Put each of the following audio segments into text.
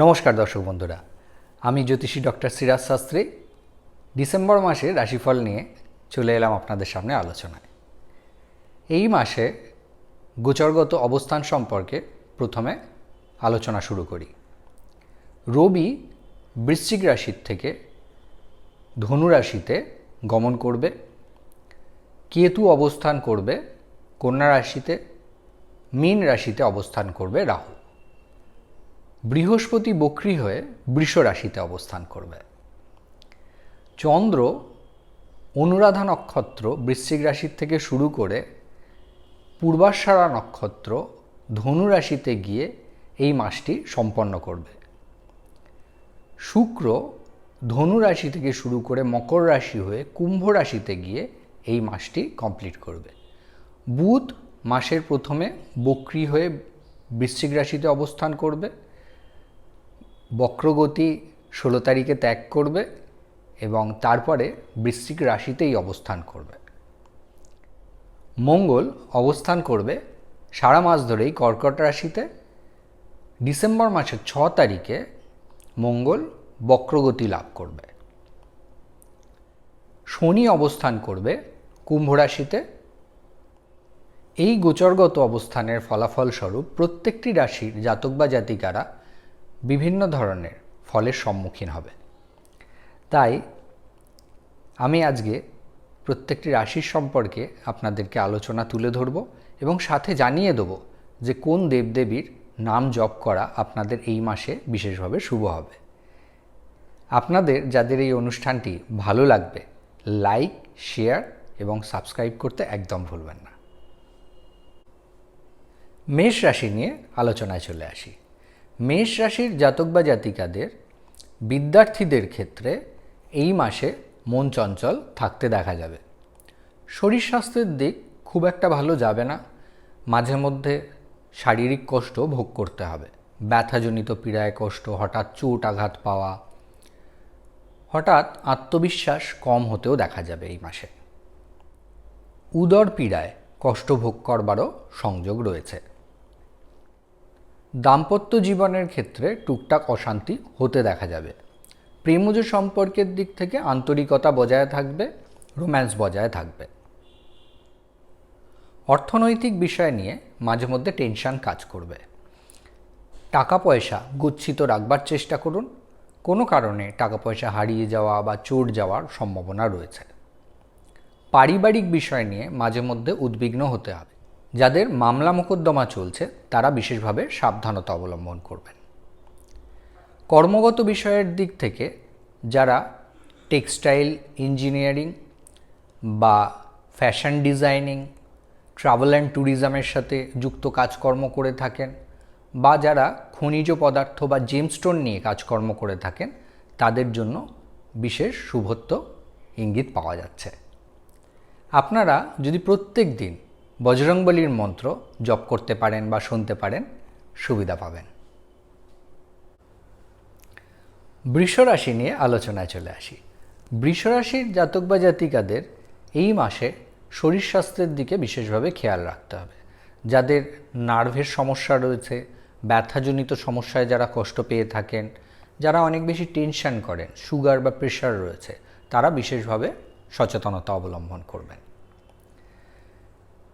নমস্কার দর্শক বন্ধুরা, আমি জ্যোতিষী ডক্টর সিরাজ শাস্ত্রী। ডিসেম্বর মাসে রাশিফল নিয়ে চলে এলাম আপনাদের সামনে আলোচনায়। এই মাসে গোচরগত অবস্থান সম্পর্কে প্রথমে আলোচনা শুরু করি। রবি বৃশ্চিক রাশির থেকে ধনু রাশিতে গমন করবে, কেতু অবস্থান করবে, কন্যা রাশিতে, মীন রাশিতে অবস্থান করবে রাহু। বৃহস্পতি বক্রী হয়ে বৃষ রাশিতে অবস্থান করবে। চন্দ্র অনুরাধা নক্ষত্র বৃশ্চিক রাশির থেকে শুরু করে পূর্বাশারা নক্ষত্র ধনু রাশিতে গিয়ে এই মাসটি সম্পন্ন করবে। শুক্র ধনু রাশি থেকে শুরু করে মকর রাশি হয়ে কুম্ভ রাশিতে গিয়ে এই মাসটি কমপ্লিট করবে। বুধ মাসের প্রথমে বক্রী হয়ে বৃশ্চিক রাশিতে অবস্থান করবে। বক্রগতি ষোলো তারিখে ত্যাগ করবে এবং তারপরে বৃশ্চিক রাশিতেই অবস্থান করবে। মঙ্গল অবস্থান করবে সারা মাস ধরেই কর্কট রাশিতে। ডিসেম্বর মাসের ছ তারিখে মঙ্গল বক্রগতি লাভ করবে। শনি অবস্থান করবে কুম্ভ রাশিতে। এই গোচরগত অবস্থানের ফলাফল স্বরূপ প্রত্যেকটি রাশির জাতক বা জাতিকারা বিভিন্ন ধরনের ফলের সম্মুখীন হবে। তাই আমি আজকে প্রত্যেকটি রাশির সম্পর্কে আপনাদেরকে আলোচনা তুলে ধরব এবং সাথে জানিয়ে দেব যে কোন দেবদেবীর নাম জপ করা আপনাদের এই মাসে বিশেষভাবে শুভ হবে। আপনাদের, যাদের এই অনুষ্ঠানটি ভালো লাগবে, লাইক, শেয়ার এবং সাবস্ক্রাইব করতে একদম ভুলবেন না। মেষ রাশি নিয়ে আলোচনায় চলে আসি। মেষ রাশির জাতক বা জাতিকাদের বিদ্যার্থীদের ক্ষেত্রে এই মাসে মন চঞ্চল থাকতে দেখা যাবে। শরীর স্বাস্থ্যের দিক খুব একটা ভালো যাবে না। মাঝে মধ্যে শারীরিক কষ্ট ভোগ করতে হবে। ব্যথাজনিত পীড়ায় কষ্ট, হঠাৎ চোট আঘাত পাওয়া, হঠাৎ আত্মবিশ্বাস কম হতেও দেখা যাবে এই মাসে। উদর পীড়ায় কষ্ট ভোগ করবারও সংযোগ রয়েছে। দাম্পত্য জীবনের ক্ষেত্রে টুকটাক অশান্তি হতে দেখা যাবে। প্রেমজ সম্পর্কের দিক থেকে আন্তরিকতা বজায় থাকবে, রোম্যান্স বজায় থাকবে। অর্থনৈতিক বিষয় নিয়ে মাঝে মধ্যে টেনশন কাজ করবে। টাকা পয়সা গুচ্ছিত রাখবার চেষ্টা করুন। কোনো কারণে টাকা পয়সা হারিয়ে যাওয়া বা চোট যাওয়ার সম্ভাবনা রয়েছে। পারিবারিক বিষয় নিয়ে মাঝে মধ্যে উদ্বিগ্ন হতে হবে। যাদের মামলা মোকদ্দমা চলছে, তারা বিশেষভাবে সাবধানতা অবলম্বন করবেন। কর্মগত বিষয়ের দিক থেকে যারা টেক্সটাইল ইঞ্জিনিয়ারিং বা ফ্যাশন ডিজাইনিং, ট্রাভেল অ্যান্ড ট্যুরিজমের সাথে যুক্ত কাজকর্ম করে থাকেন বা যারা খনিজ পদার্থ বা জেমস্টোন নিয়ে কাজকর্ম করে থাকেন, তাদের জন্য বিশেষ শুভত্ব ইঙ্গিত পাওয়া যাচ্ছে। আপনারা যদি প্রত্যেক দিন বজরংবলীর মন্ত্র জপ করতে পারেন বা শুনতে পারেন, সুবিধা পাবেন। বৃষরাশি নিয়ে আলোচনায় চলে আসি। বৃষরাশির জাতক বা জাতিকাদের এই মাসে শরীর স্বাস্থ্যের দিকে বিশেষভাবে খেয়াল রাখতে হবে। যাদের নার্ভের সমস্যা রয়েছে, ব্যথাজনিত সমস্যায় যারা কষ্ট পেয়ে থাকেন, যারা অনেক বেশি টেনশন করেন, সুগার বা প্রেশার রয়েছে, তারা বিশেষভাবে সচেতনতা অবলম্বন করবেন।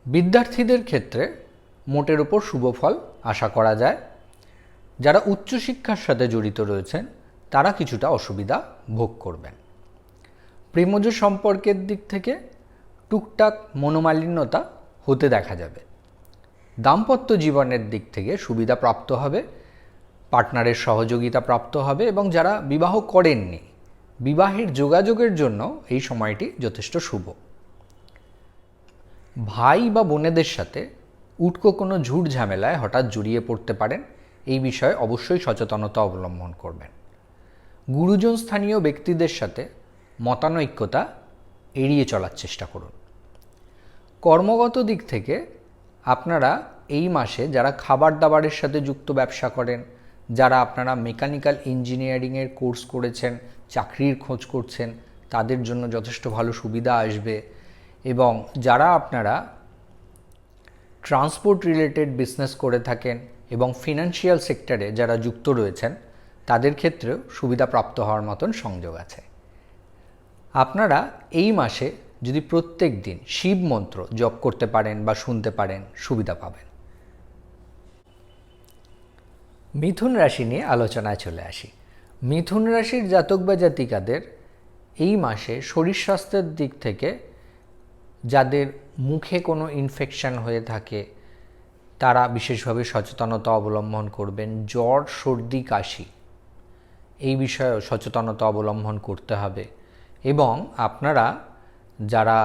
বিদ্যার্থীদের ক্ষেত্রে মোটের উপর শুভ ফল আশা করা যায়। যারা উচ্চশিক্ষার সাথে জড়িত রয়েছেন, তারা কিছুটা অসুবিধা ভোগ করবেন। প্রেমজ সম্পর্কের দিক থেকে টুকটাক মনোমালিন্যতা হতে দেখা যাবে। দাম্পত্য জীবনের দিক থেকে সুবিধা প্রাপ্ত হবে, পার্টনারের সহযোগিতা প্রাপ্ত হবে এবং যারা বিবাহ করেননি, বিবাহের যোগাযোগের জন্য এই সময়টি যথেষ্ট শুভ। ভাই বা বোনেদের সাথে উটকো কোনো ঝুট ঝামেলায় হঠাৎ জড়িয়ে পড়তে পারেন, এই বিষয়ে অবশ্যই সচেতনতা অবলম্বন করবেন। গুরুজন স্থানীয় ব্যক্তিদের সাথে মতানৈক্যতা এড়িয়ে চলার চেষ্টা করুন। কর্মগত দিক থেকে আপনারা এই মাসে যারা খাবার দাবারের সাথে যুক্ত ব্যবসা করেন, যারা আপনারা মেকানিক্যাল ইঞ্জিনিয়ারিংয়ের কোর্স করেছেন, চাকরির খোঁজ করছেন, তাদের জন্য যথেষ্ট ভালো সুবিধা আসবে। এবং যারা আপনারা ট্রান্সপোর্ট রিলেটেড বিজনেস করে থাকেন এবং ফিনান্সিয়াল সেক্টরে যারা যুক্ত রয়েছেন, তাদের ক্ষেত্রেও সুবিধাপ্রাপ্ত হওয়ার মতন সংযোগ আছে। আপনারা এই মাসে যদি প্রত্যেক দিন শিব মন্ত্র জপ করতে পারেন বা শুনতে পারেন, সুবিধা পাবেন। মিথুন রাশি নিয়ে আলোচনায় চলে আসি। মিথুন রাশির জাতক বা জাতিকাদের এই মাসে শরীর স্বাস্থ্যের দিক থেকে যাদের মুখে কোনো ইনফেকশন হয়ে থাকে, তারা বিশেষভাবে সচেতনতা অবলম্বন করবেন। জ্বর, সর্দি, কাশি, এই বিষয়ে সচেতনতা অবলম্বন করতে হবে। এবং আপনারা যারা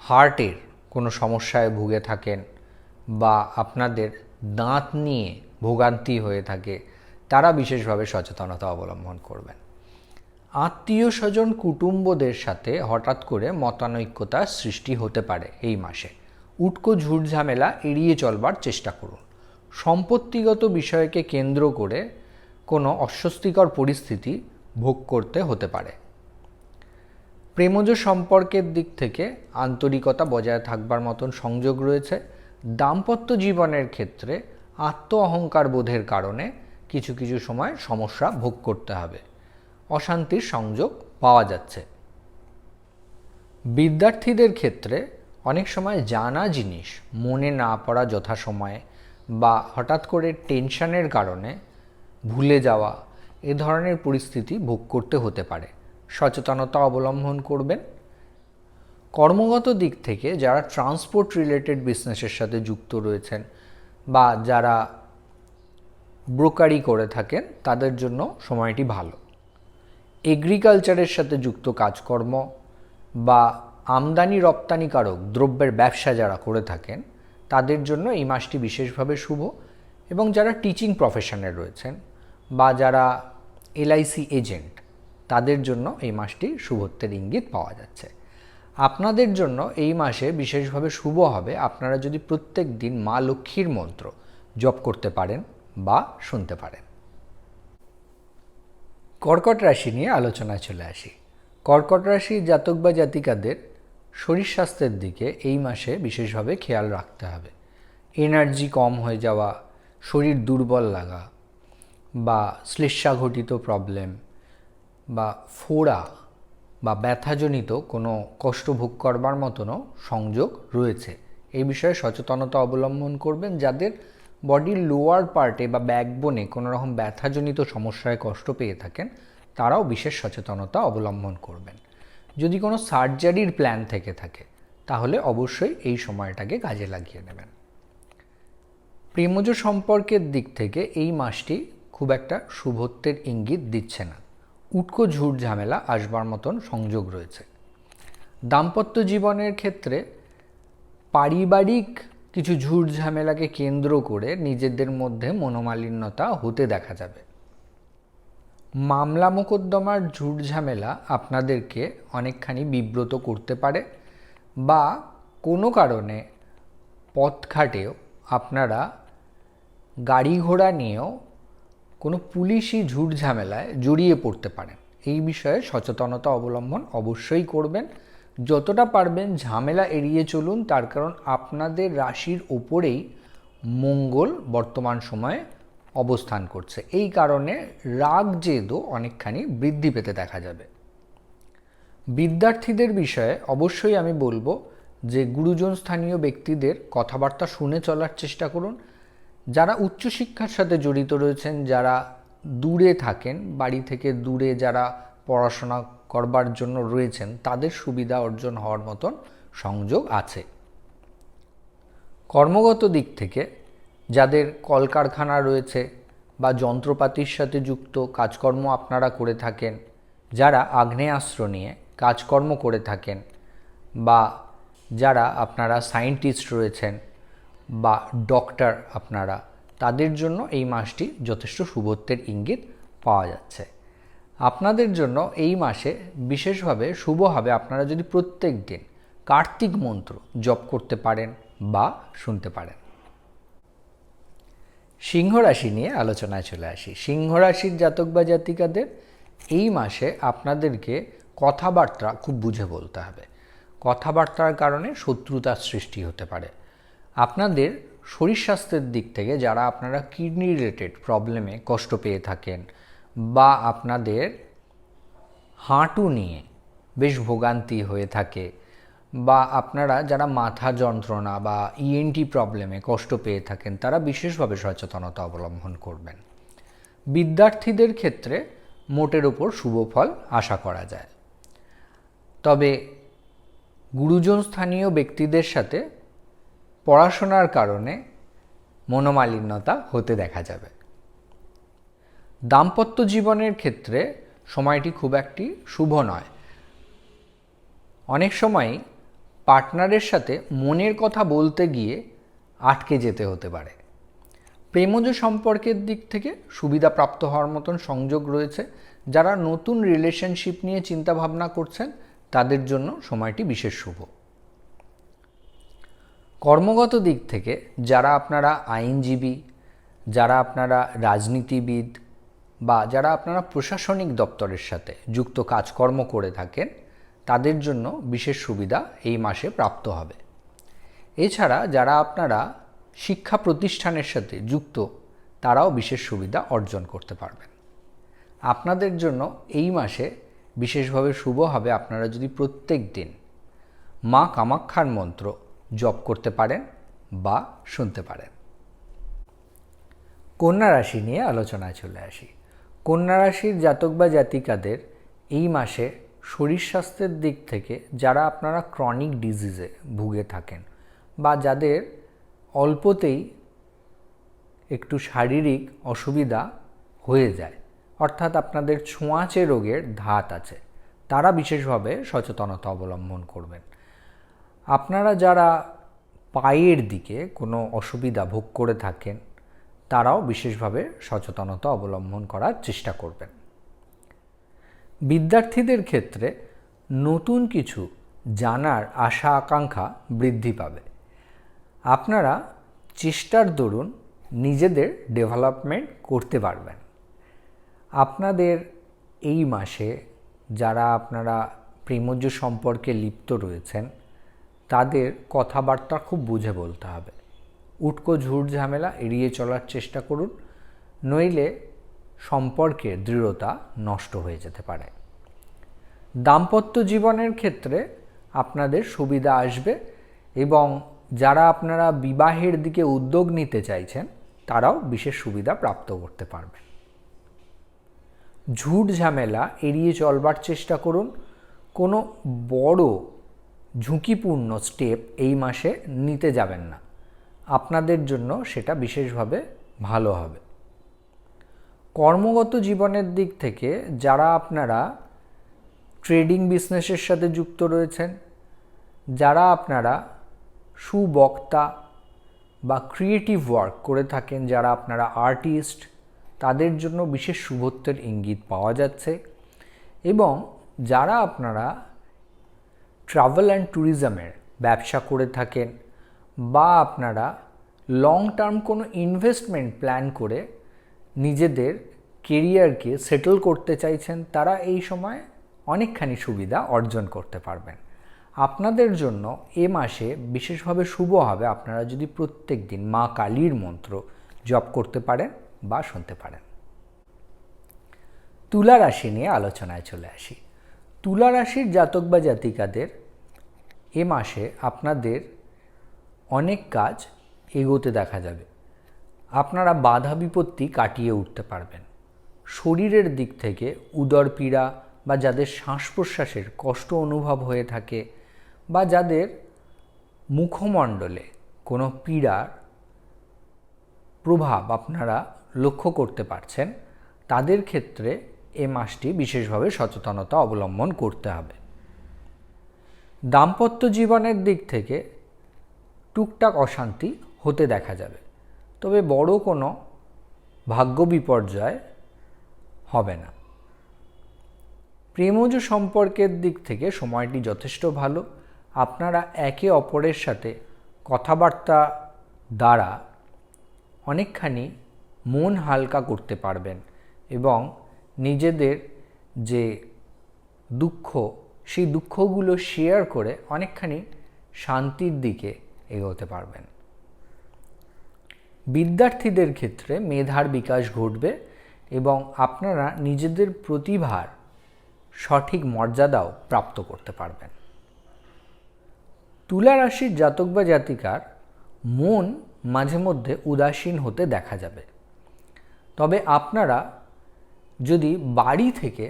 হার্টের কোনো সমস্যায় ভুগে থাকেন বা আপনাদের দাঁত নিয়ে ভোগান্তি হয়ে থাকে, তারা বিশেষভাবে সচেতনতা অবলম্বন করবেন। আত্মীয় স্বজন কুটুম্বদের সাথে হঠাৎ করে মতানৈক্যতার সৃষ্টি হতে পারে এই মাসে। উটকো ঝুটঝামেলা এড়িয়ে চলবার চেষ্টা করুন। সম্পত্তিগত বিষয়কে কেন্দ্র করে কোনো অস্বস্তিকর পরিস্থিতি ভোগ করতে হতে পারে। প্রেমজ সম্পর্কের দিক থেকে আন্তরিকতা বজায় থাকবার মতন সংযোগ রয়েছে। দাম্পত্য জীবনের ক্ষেত্রে আত্ম অহংকার বোধের কারণে কিছু কিছু সময় সমস্যা ভোগ করতে হবে। অশান্তির সংযোগ পাওয়া যাচ্ছে। বিদ্যার্থীদের ক্ষেত্রে অনেক সময় জানা জিনিস মনে না পড়া যথাসময়ে বা হঠাৎ করে টেনশনের কারণে ভুলে যাওয়া, এ ধরনের পরিস্থিতি ভোগ করতে হতে পারে। সচেতনতা অবলম্বন করবেন। কর্মগত দিক থেকে যারা ট্রান্সপোর্ট রিলেটেড বিজনেসের সাথে যুক্ত রয়েছেন বা যারা ব্রোকারি করে থাকেন, তাদের জন্য সময়টি ভালো। এগ্রিকালচারের সাথে যুক্ত কাজকর্ম বা আমদানি রপ্তানিকারক দ্রব্যের ব্যবসা যারা করে থাকেন, তাদের জন্য এই মাসটি বিশেষভাবে শুভ এবং যারা টিচিং প্রফেশনে রয়েছেন বা যারা এলআইসি এজেন্ট তাদের জন্য এই মাসটি শুভত্বের ইঙ্গিত পাওয়া যাচ্ছে। আপনাদের জন্য এই মাসে বিশেষভাবে শুভ হবে আপনারা যদি প্রত্যেক দিন মা লক্ষ্মীর মন্ত্র জপ করতে পারেন বা শুনতে পারেন। কর্কট রাশি নিয়ে আলোচনায় চলে আসি। কর্কট রাশি জাতক বা জাতিকাদের শরীর স্বাস্থ্যের দিকে এই মাসে বিশেষভাবে খেয়াল রাখতে হবে। এনার্জি কম হয়ে যাওয়া, শরীর দুর্বল লাগা বা শ্লেষাঘটিত প্রবলেম বা ফোড়া বা ব্যথাজনিত কোনো কষ্ট ভোগ করবার মতনও সংযোগ রয়েছে। এই বিষয়ে সচেতনতা অবলম্বন করবেন যাদের বডির লোয়ার পার্টে বা ব্যাকবোনে কোনো রকম ব্যথাজনিত সমস্যায় কষ্ট পেয়ে থাকেন, তারাও বিশেষ সচেতনতা অবলম্বন করবেন। যদি কোনো সার্জারির প্ল্যান থেকে থাকে, তাহলে অবশ্যই এই সময়টাকে কাজে লাগিয়ে নেবেন। প্রেমজ সম্পর্কের দিক থেকে এই মাসটি খুব একটা শুভত্বের ইঙ্গিত দিচ্ছে না। উটকো ঝুট ঝামেলা আসবার মতন সংযোগ রয়েছে। দাম্পত্য জীবনের ক্ষেত্রে পারিবারিক কিছু ঝুট ঝামেলাকে কেন্দ্র করে নিজেদের মধ্যে মনোমালিন্যতা হতে দেখা যাবে। মামলা মোকদ্দমার ঝুট ঝামেলা আপনাদেরকে অনেকখানি বিব্রত করতে পারে বা কোনো কারণে পথঘাটেও আপনারা গাড়ি ঘোড়া নিয়েও কোনো পুলিশি ঝুট ঝামেলায় জড়িয়ে পড়তে পারেন। এই বিষয়ে সচেতনতা অবলম্বন অবশ্যই করবেন। যতটা পারবেন ঝামেলা এড়িয়ে চলুন, তার কারণ আপনাদের রাশির ওপরেই মঙ্গল বর্তমান সময়ে অবস্থান করছে। এই কারণে রাগ জেদও অনেকখানি বৃদ্ধি পেতে দেখা যাবে। বিদ্যার্থীদের বিষয়ে অবশ্যই আমি বলব যে, গুরুজন স্থানীয় ব্যক্তিদের কথাবার্তা শুনে চলার চেষ্টা করুন। যারা উচ্চশিক্ষার সাথে জড়িত রয়েছেন, যারা দূরে থাকেন, বাড়ি থেকে দূরে যারা পড়াশোনা করবার জন্য রয়েছেন, তাদের সুবিধা অর্জন হওয়ার মতন সংযোগ আছে। কর্মগত দিক থেকে যাদের কলকারখানা রয়েছে বা যন্ত্রপাতির সাথে যুক্ত কাজকর্ম আপনারা করে থাকেন, যারা আগ্নেয়াস্ত্র নিয়ে কাজকর্ম করে থাকেন বা যারা আপনারা সায়েন্টিস্ট রয়েছেন বা ডক্টর আপনারা, তাদের জন্য এই মাসটি যথেষ্ট শুভত্বের ইঙ্গিত পাওয়া যাচ্ছে। আপনাদের জন্য এই মাসে বিশেষভাবে শুভ হবে আপনারা যদি প্রত্যেক দিন কার্তিক মন্ত্র জপ করতে পারেন বা শুনতে পারেন। সিংহ রাশি নিয়ে আলোচনায় চলে আসি। সিংহ রাশির জাতক বা জাতিকাদের এই মাসে আপনাদেরকে কথাবার্তা খুব বুঝে বলতে হবে। কথাবার্তার কারণে শত্রুতার সৃষ্টি হতে পারে। আপনাদের শরীর স্বাস্থ্যের দিক থেকে যারা আপনারা কিডনি রিলেটেড প্রবলেমে কষ্ট পেয়ে থাকেন বা আপনাদের হাঁটু নিয়ে বেশ ভোগান্তি হয়ে থাকে বা আপনারা যারা মাথা যন্ত্রণা বা ইএনটি প্রবলেমে কষ্ট পেয়ে থাকেন, তারা বিশেষভাবে সচেতনতা অবলম্বন করবেন। বিদ্যার্থীদের ক্ষেত্রে মোটের ওপর শুভ ফল আশা করা যায়। তবে গুরুজন স্থানীয় ব্যক্তিদের সাথে পড়াশোনার কারণে মনোমালিন্যতা হতে দেখা যাবে। দাম্পত্য জীবনের ক্ষেত্রে সময়টি খুব একটি শুভ নয়। অনেক সময়ই পার্টনারের সাথে মনের কথা বলতে গিয়ে আটকে যেতে হতে পারে। প্রেমজ সম্পর্কের দিক থেকে সুবিধা প্রাপ্ত হওয়ার মতন সংযোগ রয়েছে। যারা নতুন রিলেশনশিপ নিয়ে চিন্তা ভাবনা করছেন, তাদের জন্য সময়টি বিশেষ শুভ। কর্মগত দিক থেকে যারা আপনারা আইনজীবী, যারা আপনারা রাজনীতিবিদ বা যারা আপনারা প্রশাসনিক দপ্তরের সাথে যুক্ত কাজকর্ম করে থাকেন, তাদের জন্য বিশেষ সুবিধা এই মাসে প্রাপ্ত হবে। এছাড়া যারা আপনারা শিক্ষা প্রতিষ্ঠানের সাথে যুক্ত, তারাও বিশেষ সুবিধা অর্জন করতে পারবেন। আপনাদের জন্য এই মাসে বিশেষভাবে শুভ হবে আপনারা যদি প্রত্যেক দিন মা কামাক্ষার মন্ত্র জপ করতে পারেন বা শুনতে পারেন। কন্যা রাশি নিয়ে আলোচনায় চলে আসি। কন্যা রাশির জাতক বা জাতিকাদের এই মাসে শরীর স্বাস্থ্যের দিক থেকে যারা আপনারা ক্রনিক ডিজিজে ভুগে থাকেন বা যাদের অল্পতেই একটু শারীরিক অসুবিধা হয়ে যায়, অর্থাৎ আপনাদের ছোঁয়াচে রোগের ধাত আছে, তারা বিশেষভাবে সচেতনতা অবলম্বন করবেন। আপনারা যারা পায়ের দিকে কোনো অসুবিধা ভোগ করে থাকেন তারাও বিশেষভাবে সচেতনতা অবলম্বন করার চেষ্টা করবেন। বিদ্যার্থীদের ক্ষেত্রে নতুন কিছু জানার আশা আকাঙ্ক্ষা বৃদ্ধি পাবে। আপনারা চেষ্টার দরুন নিজেদের ডেভেলপমেন্ট করতে পারবেন। আপনাদের এই মাসে যারা আপনারা প্রেমজ সম্পর্কে লিপ্ত রয়েছেন, তাদের কথাবার্তা খুব বুঝে বলতে হবে। উটকো ঝুট ঝামেলা এড়িয়ে চলার চেষ্টা করুন, নইলে সম্পর্কের দৃঢ়তা নষ্ট হয়ে যেতে পারে। দাম্পত্য জীবনের ক্ষেত্রে আপনাদের সুবিধা আসবে এবং যারা আপনারা বিবাহের দিকে উদ্যোগ নিতে চাইছেন, তারাও বিশেষ সুবিধা প্রাপ্ত করতে পারবেন। ঝুট ঝামেলা এড়িয়ে চলবার চেষ্টা করুন। কোনো বড় ঝুঁকিপূর্ণ স্টেপ এই মাসে নিতে যাবেন না। আপনাদের জন্য সেটা বিশেষভাবে ভালো হবে। কর্মগত জীবনের দিক থেকে যারা আপনারা ট্রেডিং বিজনেসের সাথে যুক্ত রয়েছেন, যারা আপনারা সুবক্তা বা ক্রিয়েটিভ ওয়ার্ক করে থাকেন, যারা আপনারা আর্টিস্ট, তাদের জন্য বিশেষ শুভত্বের ইঙ্গিত পাওয়া যাচ্ছে এবং যারা আপনারা ট্রাভেল অ্যান্ড ট্যুরিজমের ব্যবসা করে থাকেন বা আপনারা লং টার্ম কোনো ইনভেস্টমেন্ট প্ল্যান করে নিজেদের কেরিয়ারকে সেটেল করতে চাইছেন, তারা এই সময় অনেকখানি সুবিধা অর্জন করতে পারবেন। আপনাদের জন্য এ মাসে বিশেষভাবে শুভ হবে আপনারা যদি প্রত্যেক দিন মা কালীর মন্ত্র জপ করতে পারেন বা শুনতে পারেন। তুলা রাশি নিয়ে আলোচনায় চলে আসি। তুলা রাশির জাতক বা জাতিকাদের এ মাসে আপনাদের অনেক কাজ এগোতে দেখা যাবে। আপনারা বাধা বিপত্তি কাটিয়ে উঠতে পারবেন। শরীরের দিক থেকে উদর পীড়া বা যাদের শ্বাস প্রশ্বাসের কষ্ট অনুভব হয়ে থাকে বা যাদের মুখমণ্ডলে কোনো পীড়ার প্রভাব আপনারা লক্ষ্য করতে পারছেন, তাদের ক্ষেত্রে এ মাসটি বিশেষভাবে সচেতনতা অবলম্বন করতে হবে। দাম্পত্য জীবনের দিক থেকে টুকটাক অশান্তি হতে দেখা যাবে। তবে বড় কোনো ভাগ্য বিপর্যয় হবে না। প্রেমজ সম্পর্কের দিক থেকে সময়টি যথেষ্ট ভালো। আপনারা একে অপরের সাথে কথাবার্তা দ্বারা অনেকখানি মন হালকা করতে পারবেন এবং নিজেদের যে দুঃখ, সেই দুঃখগুলো শেয়ার করে অনেকখানি শান্তির দিকে এগোতে পারবেন। বিদ্যার্থীদের ক্ষেত্রে মেধার বিকাশ ঘটবে এবং আপনারা নিজেদের প্রতিভার সঠিক মর্যাদাও প্রাপ্ত করতে পারবেন। তুলা রাশির জাতক বা জাতিকার মন মাঝে মধ্যে উদাসীন হতে দেখা যাবে। তবে আপনারা যদি বাড়ি থেকে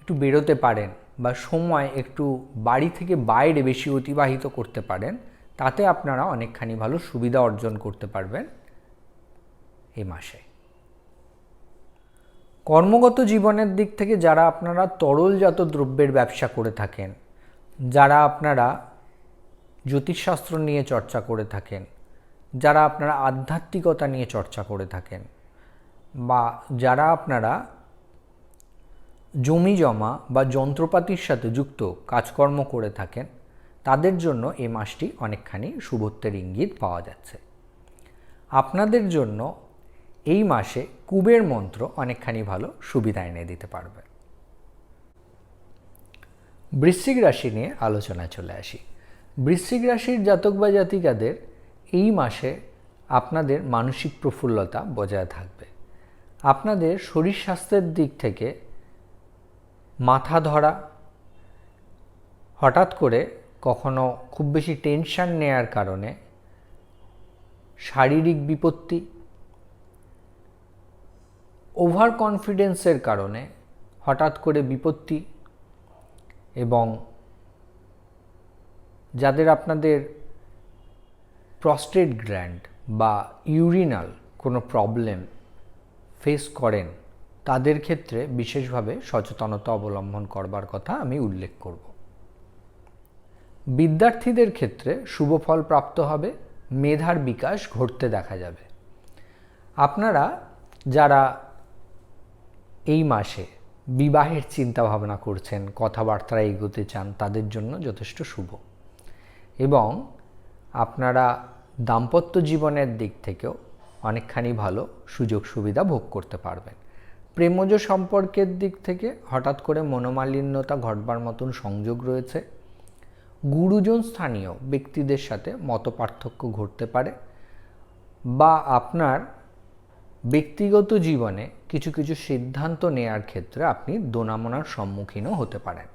একটু বেরোতে পারেন বা সময় একটু বাড়ি থেকে বাইরে বেশি অতিবাহিত করতে পারেন তাতে আপনারা অনেকখানি ভালো সুবিধা অর্জন করতে পারবেন এই মাসে। কর্মগত জীবনের দিক থেকে যারা আপনারা তরলজাত দ্রব্যের ব্যবসা করে থাকেন, যারা আপনারা জ্যোতিষশাস্ত্র নিয়ে চর্চা করে থাকেন, যারা আপনারা আধ্যাত্মিকতা নিয়ে চর্চা করে থাকেন বা যারা আপনারা জমি জমা বা যন্ত্রপাতির সাথে যুক্ত কাজকর্ম করে থাকেন তাদের জন্য এই মাসটি অনেকখানি শুভত্বের ইঙ্গিত পাওয়া যাচ্ছে। আপনাদের জন্য এই মাসে কুবের মন্ত্র অনেকখানি ভালো সুবিধা এনে দিতে পারবে। বৃশ্চিক রাশি নিয়ে আলোচনায় চলে আসি। বৃশ্চিক রাশির জাতক বা জাতিকাদের এই মাসে আপনাদের মানসিক প্রফুল্লতা বজায় থাকবে। আপনাদের শরীর স্বাস্থ্যের দিক থেকে মাথা ধরা হঠাৎ করে কখনো খুব বেশি টেনশন নেয়ার কারণে শারীরিক বিপত্তি ওভার কনফিডেন্সের কারণে হঠাৎ করে বিপত্তি এবং যাদের আপনাদের প্রস্টেট গ্ল্যান্ড বা ইউরিনাল কোনো প্রবলেম ফেস করেন, তাদের ক্ষেত্রে বিশেষভাবে সচেতনতা অবলম্বন করবার কথা আমি উল্লেখ করব। বিদ্যার্থীদের ক্ষেত্রে শুভ ফল প্রাপ্ত হবে, মেধার বিকাশ ঘটতে দেখা যাবে। আপনারা যারা এই মাসে বিবাহের চিন্তা ভাবনা করছেন কথাবার্তা এগোতে চান, তাদের জন্য যথেষ্ট শুভ। এবং আপনারা দাম্পত্য জীবনের দিক থেকেও অনেকখানি ভালো সুযোগ সুবিধা ভোগ করতে পারবেন। প্রেমজ সম্পর্কের দিক থেকে হঠাৎ করে মনোমালিন্যতা ঘটবার মতন সংযোগ রয়েছে। গুরুজন স্থানীয় ব্যক্তিদের সাথে মত পার্থক্য ঘটতে পারে বা আপনার ব্যক্তিগত জীবনে কিছু কিছু সিদ্ধান্ত নেয়ার ক্ষেত্রে আপনি দোনামোনার সম্মুখীনও হতে পারেন।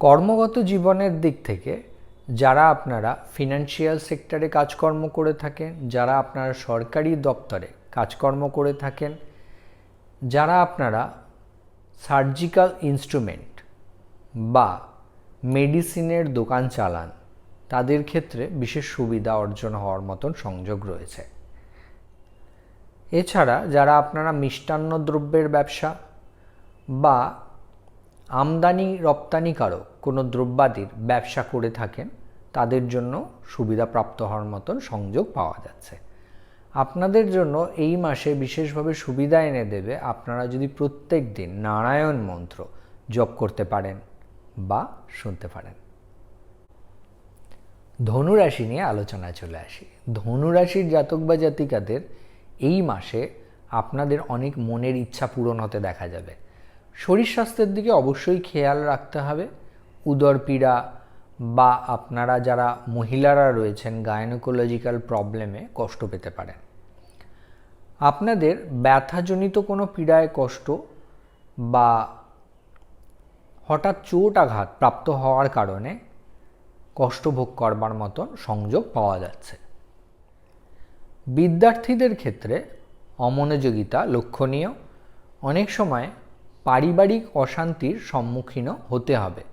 কর্মগত জীবনের দিক থেকে যারা আপনারা ফিনান্সিয়াল সেক্টরে কাজকর্ম করে থাকেন, যারা আপনারা সরকারি দপ্তরে কাজকর্ম করে থাকেন, যারা আপনারা সার্জিক্যাল ইনস্ট্রুমেন্ট বা মেডিসিনের দোকান চালান। তাদের ক্ষেত্রে বিশেষ সুবিধা অর্জন হওয়ার মতন সংযোগ রয়েছে। এছাড়া যারা আপনারা মিষ্টান্ন দ্রব্যের ব্যবসা বা আমদানি রপ্তানিকারক কোনো দ্রব্যাদির ব্যবসা করে থাকেন, তাদের জন্য সুবিধা প্রাপ্ত হওয়ার মতন সংযোগ পাওয়া যাচ্ছে। আপনাদের জন্য এই মাসে বিশেষভাবে সুবিধা এনে দেবে আপনারা যদি প্রত্যেক দিন নারায়ণ মন্ত্র জপ করতে পারেন। বা শুনতে পারেন। ধনুরাশি নিয়ে আলোচনায় চলে আসি। ধনুরাশির জাতক বা জাতিকাদের এই মাসে আপনাদের অনেক মনের ইচ্ছা পূরণ হতে দেখা যাবে। শরীর স্বাস্থ্যের দিকে অবশ্যই খেয়াল রাখতে হবে। উদর পীড়া বা আপনারা যারা মহিলারা রয়েছেন গায়নোকোলজিক্যাল প্রবলেমে কষ্ট পেতে পারেন। আপনাদের ব্যথাজনিত কোনো পীড়ায় কষ্ট বা হঠাৎ চোট আঘাত প্রাপ্ত হওয়ার কারণে কষ্ট ভোগ করবার মতন সংযোগ পাওয়া যাচ্ছে। বিদ্যার্থীদের ক্ষেত্রে অমনোযোগিতা লক্ষণীয়। অনেক সময় পারিবারিক অশান্তির সম্মুখীনও হতে হবে।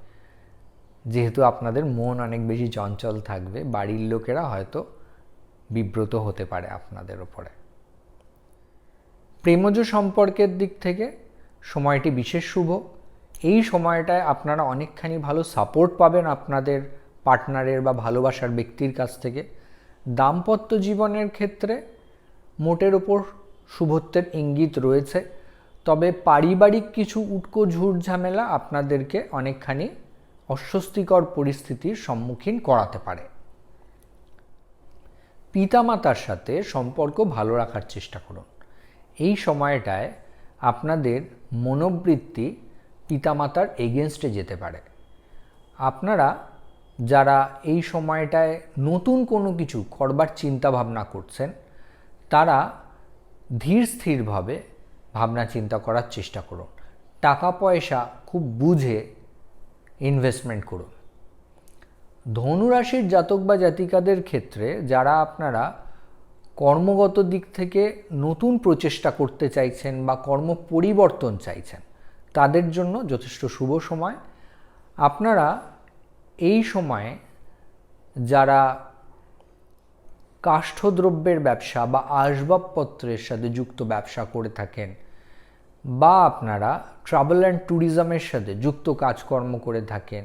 যেহেতু আপনাদের মন অনেক বেশি চঞ্চল থাকবে, বাড়ির লোকেরা হয়তো বিব্রত হতে পারে আপনাদের ওপরে। প্রেমজ সম্পর্কের দিক থেকে সময়টি বিশেষ শুভ। এই সময়টায় আপনারা অনেকখানি ভালো সাপোর্ট পাবেন আপনাদের পার্টনারের বা ভালোবাসার ব্যক্তির কাছ থেকে। দাম্পত্য জীবনের ক্ষেত্রে মোটের ওপর শুভত্বের ইঙ্গিত রয়েছে, তবে পারিবারিক কিছু উটকো ঝুট ঝামেলা আপনাদেরকে অনেকখানি অস্বস্তিকর পরিস্থিতির সম্মুখীন করাতে পারে। পিতামাতার সাথে সম্পর্ক ভালো রাখার চেষ্টা করুন। এই সময়টায় আপনাদের মনোবৃত্তি পিতামাতার এগেনস্টে যেতে পারে। আপনারা যারা এই সময়টায় নতুন কোনো কিছু করবার চিন্তা ভাবনা করছেন, তারা ধীর স্থিরভাবে ভাবনা চিন্তা করার চেষ্টা করুন। টাকা পয়সা খুব বুঝে ইনভেস্টমেন্ট করুন। ধনুরাশির জাতক বা জাতিকাদের ক্ষেত্রে যারা আপনারা কর্মগত দিক থেকে নতুন প্রচেষ্টা করতে চাইছেন বা কর্ম পরিবর্তন চাইছেন তাদের জন্য যথেষ্ট শুভ সময়। আপনারা এই সময়ে যারা কাষ্ঠদ্রব্যের ব্যবসা বা আসবাবপত্রের সাথে যুক্ত ব্যবসা করে থাকেন বা আপনারা ট্রাভেল অ্যান্ড ট্যুরিজমের সাথে যুক্ত কাজকর্ম করে থাকেন,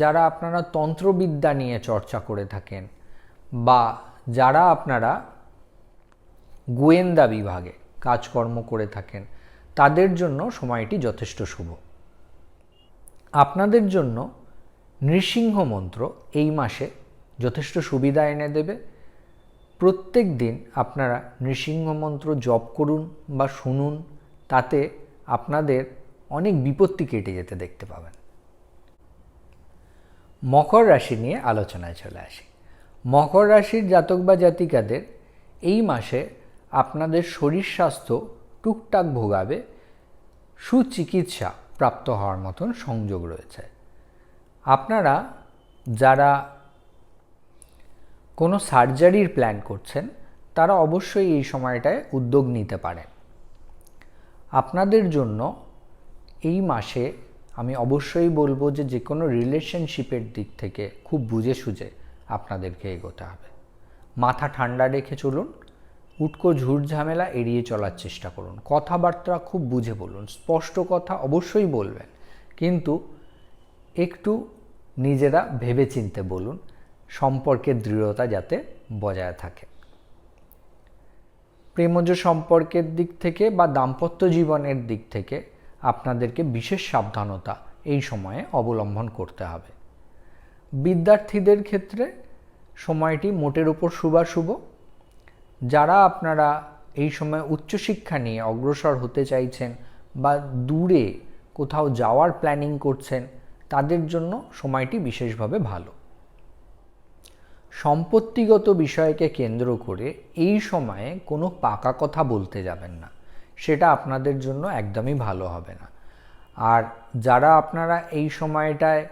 যারা আপনারা তন্ত্রবিদ্যা নিয়ে চর্চা করে থাকেন বা যারা আপনারা গোয়েন্দা বিভাগে কাজকর্ম করে থাকেন তাদের জন্য সময়টি যথেষ্ট শুভ। আপনাদের জন্য নৃসিংহ মন্ত্র এই মাসে যথেষ্ট সুবিধা এনে দেবে। প্রত্যেক দিন আপনারা নৃসিংহ মন্ত্র জপ করুন বা শুনুন, তাতে আপনাদের অনেক বিপত্তি কেটে যেতে দেখতে পাবেন। মকর রাশি নিয়ে আলোচনায় চলে আসি। মকর রাশির জাতক বা জাতিকাদের এই মাসে আপনাদের শরীর স্বাস্থ্য টুকটাক ভোগাবে, সুচিকিৎসা প্রাপ্ত হওয়ার মতন সংযোগ রয়েছে। আপনারা যারা কোনো সার্জারির প্ল্যান করছেন, তারা অবশ্যই এই সময়টায় উদ্যোগ নিতে পারেন। আপনাদের জন্য এই মাসে আমি অবশ্যই বলব যে যে কোনো রিলেশনশিপের দিক থেকে খুব বুঝে সুঝে আপনাদেরকে এগোতে হবে। মাথা ঠান্ডা রেখে চলুন উটকো ঝুট ঝামেলা এড়িয়ে চলার চেষ্টা করুন। কথাবার্তা খুব বুঝে বলুন, স্পষ্ট কথা অবশ্যই বলবেন, কিন্তু একটু নিজেরা ভেবে চিনতে বলুন, সম্পর্কের দৃঢ়তা যাতে বজায় থাকে। প্রেমজ সম্পর্কের দিক থেকে বা দাম্পত্য জীবনের দিক থেকে আপনাদেরকে বিশেষ সাবধানতা এই সময়ে অবলম্বন করতে হবে। বিদ্যার্থীদের ক্ষেত্রে সময়টি মোটের উপর শুভাশুভ যারা আপনারা এই সময় উচ্চশিক্ষা নিয়ে অগ্রসর হতে চাইছেন বা দূরে কোথাও যাওয়ার প্ল্যানিং করছেন, তাদের জন্য সময়টি বিশেষভাবে ভালো। সম্পত্তিগত বিষয়কে কেন্দ্র করে এই সময়ে কোনো পাকা কথা বলতে যাবেন না। সেটা আপনাদের জন্য একদমই ভালো হবে না। আর যারা আপনারা এই সময়টায়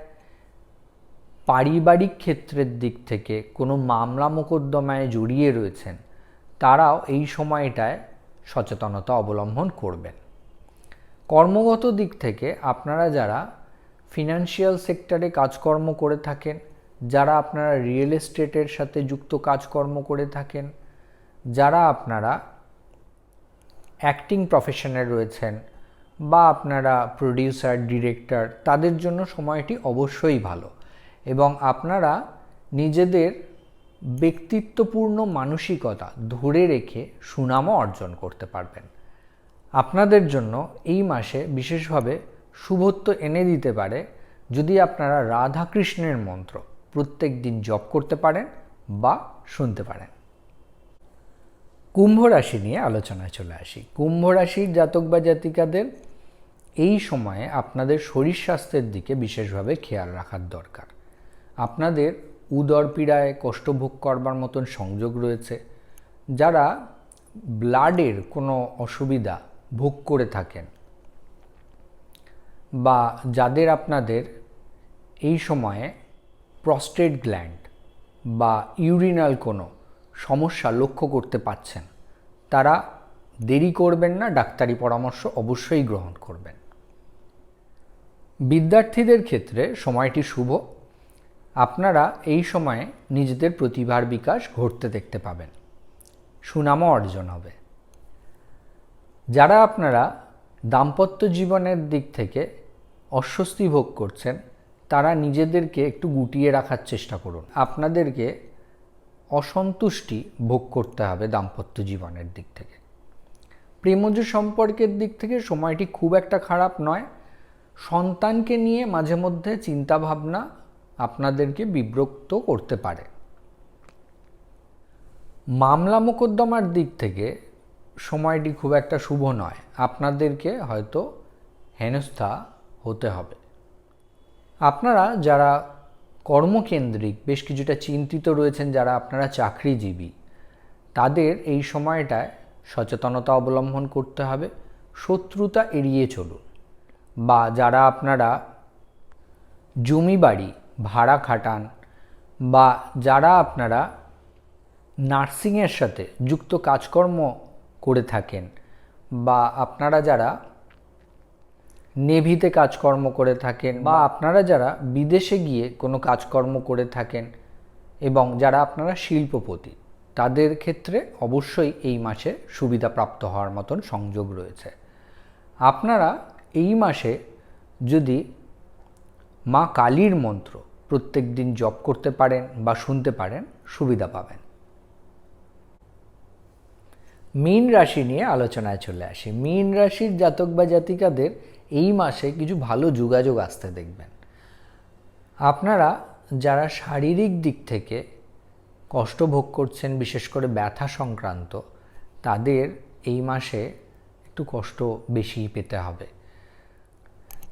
পারিবারিক ক্ষেত্রের দিক থেকে কোনো মামলা মোকদ্দমায় জড়িয়ে রয়েছেন তারাও এই সময়টায় সচেতনতা অবলম্বন করবেন। কর্মগত দিক থেকে আপনারা যারা ফিনান্সিয়াল সেক্টরে কাজকর্ম করে থাকেন, যারা আপনারা রিয়েল এস্টেটের সাথে যুক্ত কাজকর্ম করে থাকেন, যারা আপনারা অ্যাক্টিং প্রফেশনে রয়েছেন বা আপনারা প্রডিউসার ডিরেক্টর তাদের জন্য সময়টি অবশ্যই ভালো। এবং আপনারা নিজেদের ব্যক্তিত্বপূর্ণ মানসিকতা ধরে রেখে সুনামও অর্জন করতে পারবেন। আপনাদের জন্য এই মাসে বিশেষভাবে শুভত্ব এনে দিতে পারে যদি আপনারা রাধাকৃষ্ণের মন্ত্র প্রত্যেক দিন জপ করতে পারেন বা শুনতে পারেন। কুম্ভ রাশি নিয়ে আলোচনায় চলে আসি। কুম্ভ রাশির জাতক বা জাতিকাদের এই সময়ে আপনাদের শরীর স্বাস্থ্যের দিকে বিশেষভাবে খেয়াল রাখার দরকার। আপনাদের উদর পীড়ায় কষ্টভোগ করবার মতন সংযোগ রয়েছে, যারা ব্লাডের কোনো অসুবিধা ভোগ করে থাকেন বা যাদের আপনাদের এই সময়ে প্রস্টেট গ্ল্যান্ড বা ইউরিনাল কোনো সমস্যা লক্ষ্য করতে পাচ্ছেন, তারা দেরি করবেন না, ডাক্তারি পরামর্শ অবশ্যই গ্রহণ করবেন। বিদ্যার্থীদের ক্ষেত্রে সময়টি শুভ। আপনারা এই সময়ে নিজেদের প্রতিভার বিকাশ ঘটতে দেখতে পাবেন। সুনামও অর্জন হবে। যারা আপনারা দাম্পত্য জীবনের দিক থেকে অস্বস্তি ভোগ করছেন, তারা নিজেদেরকে একটু গুটিয়ে রাখার চেষ্টা করুন। আপনাদেরকে অসন্তুষ্টি ভোগ করতে হবে দাম্পত্য জীবনের দিক থেকে। প্রেমজ সম্পর্কের দিক থেকে সময়টি খুব একটা খারাপ নয়। সন্তানকে নিয়ে মাঝে মধ্যে চিন্তাভাবনা আপনাদেরকে বিব্রক্ত করতে পারে। মামলা মোকদ্দমার দিক থেকে সময়টি খুব একটা শুভ নয়। আপনাদেরকে হয়তো হেনস্থা হতে হবে। আপনারা যারা কর্মকেন্দ্রিক, বেশ কিছুটা চিন্তিত রয়েছেন যারা আপনারা চাকরিজীবী, তাদের এই সময়টায় সচেতনতা অবলম্বন করতে হবে, শত্রুতা এড়িয়ে চলুন। বা যারা আপনারা জমি বাড়ি ভাড়া খাটান বা যারা আপনারা নার্সিংয়ের সাথে যুক্ত কাজকর্ম করে থাকেন বা আপনারা যারা নেভিতে কাজকর্ম করে থাকেন বা আপনারা যারা বিদেশে গিয়ে কোনো কাজকর্ম করে থাকেন এবং যারা আপনারা শিল্পপতি, তাদের ক্ষেত্রে অবশ্যই এই মাসে সুবিধাপ্রাপ্ত হওয়ার মতন সংযোগ রয়েছে। আপনারা এই মাসে যদি মা কালীর মন্ত্র প্রত্যেক দিন জপ করতে পারেন বা শুনতে পারেন, সুবিধা পাবেন। মীন রাশি নিয়ে আলোচনায় চলে আসি। মীন রাশির জাতক বা জাতিকাদের এই মাসে কিছু ভালো যোগাযোগ আসতে দেখবেন। আপনারা যারা শারীরিক দিক থেকে কষ্ট ভোগ করছেন, বিশেষ করে ব্যথা সংক্রান্ত, তাদের এই মাসে একটু কষ্ট বেশি পেতে হবে।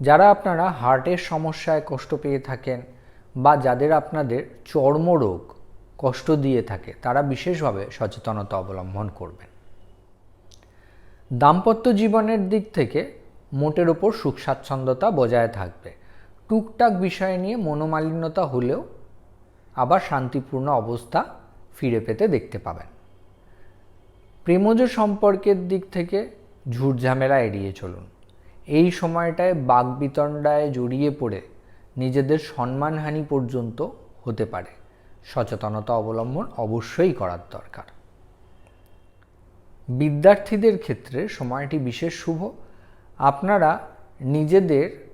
যারা আপনারা হার্টের সমস্যায় কষ্ট পেয়ে থাকেন বা যাদের আপনাদের চর্মরোগ কষ্ট দিয়ে থাকে, তারা বিশেষভাবে সচেতনতা অবলম্বন করবেন। দাম্পত্য জীবনের দিক থেকে মোটের ওপর সুখ স্বাচ্ছন্দ্যতা বজায় থাকবে। টুকটাক বিষয় নিয়ে মনোমালিন্যতা হলেও আবার শান্তিপূর্ণ অবস্থা ফিরে পেতে দেখতে পাবেন। প্রেমজ সম্পর্কের দিক থেকে ঝুটঝামেলা এড়িয়ে চলুন। এই সময়টায় বাগবিতণ্ডায় জড়িয়ে পড়ে নিজেদের সম্মানহানি পর্যন্ত হতে পারে। সচেতনতা অবলম্বন অবশ্যই করার দরকার। বিদ্যার্থীদের ক্ষেত্রে সময়টি বিশেষ শুভ। আপনারা নিজেদের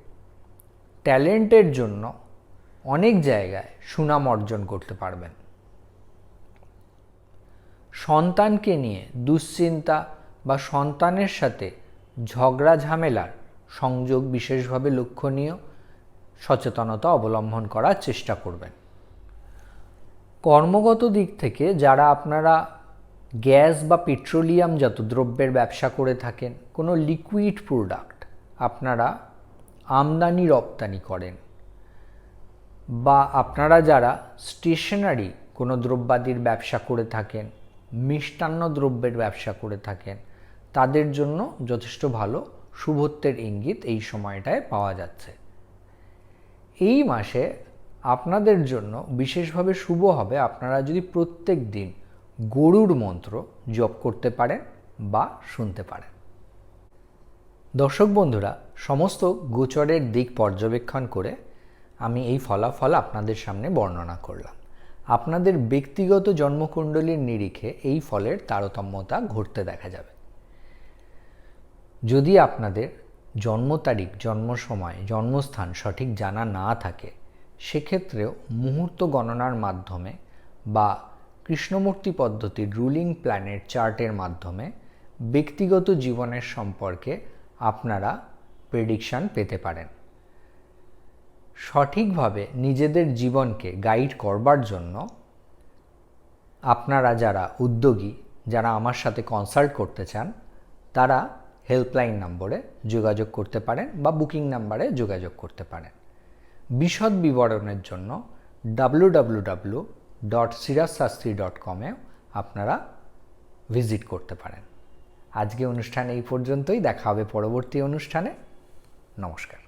ট্যালেন্টের জন্য অনেক জায়গায় সুনাম অর্জন করতে পারবেন। সন্তানকে নিয়ে দুশ্চিন্তা বা সন্তানের সাথে ঝগড়া, ঝামেলার সংযোগ বিশেষভাবে লক্ষণীয়। সচেতনতা অবলম্বন করার চেষ্টা করবেন। কর্মগত দিক থেকে যারা আপনারা গ্যাস বা পেট্রোলিয়ামজাত দ্রব্যের ব্যবসা করে থাকেন, কোনো লিকুইড প্রোডাক্ট আপনারা আমদানি রপ্তানি করেন বা আপনারা যারা স্টেশনারি কোনো দ্রব্যাদির ব্যবসা করে থাকেন, মিষ্টান্ন দ্রব্যের ব্যবসা করে থাকেন, তাদের জন্য যথেষ্ট ভালো শুভত্বের ইঙ্গিত এই সময়টায় পাওয়া যাচ্ছে। এই মাসে আপনাদের জন্য বিশেষভাবে শুভ হবে আপনারা যদি প্রত্যেক দিন গরুর মন্ত্র জপ করতে পারেন বা শুনতে পারেন। দর্শক বন্ধুরা, সমস্ত গোচরের দিক পর্যবেক্ষণ করে আমি এই ফলাফল আপনাদের সামনে বর্ণনা করলাম। আপনাদের ব্যক্তিগত জন্মকুণ্ডলীর নিরিখে এই ফলের তারতম্যতা ঘটতে দেখা যাবে। যদি আপনাদের জন্ম তারিখ, জন্ম সময়, জন্মস্থান সঠিক জানা না থাকে, সেক্ষেত্রেও মুহূর্ত গণনার মাধ্যমে বা কৃষ্ণমূর্তি পদ্ধতির রুলিং প্ল্যানেট চার্টের মাধ্যমে ব্যক্তিগত জীবনের সম্পর্কে আপনারা প্রেডিকশান পেতে পারেন। সঠিকভাবে নিজেদের জীবনকে গাইড করবার জন্য আপনারা যারা উদ্যোগী, যারা আমার সাথে কনসাল্ট করতে চান, তারা হেল্পলাইন নম্বরে যোগাযোগ করতে পারেন বা বুকিং নাম্বারে যোগাযোগ করতে পারেন। বিশদ বিবরণের জন্য W W W dot Siraj Shastri dot কমেও আপনারা ভিজিট করতে পারেন। আজকে অনুষ্ঠান এই পর্যন্তই। দেখা হবে পরবর্তী অনুষ্ঠানে। নমস্কার।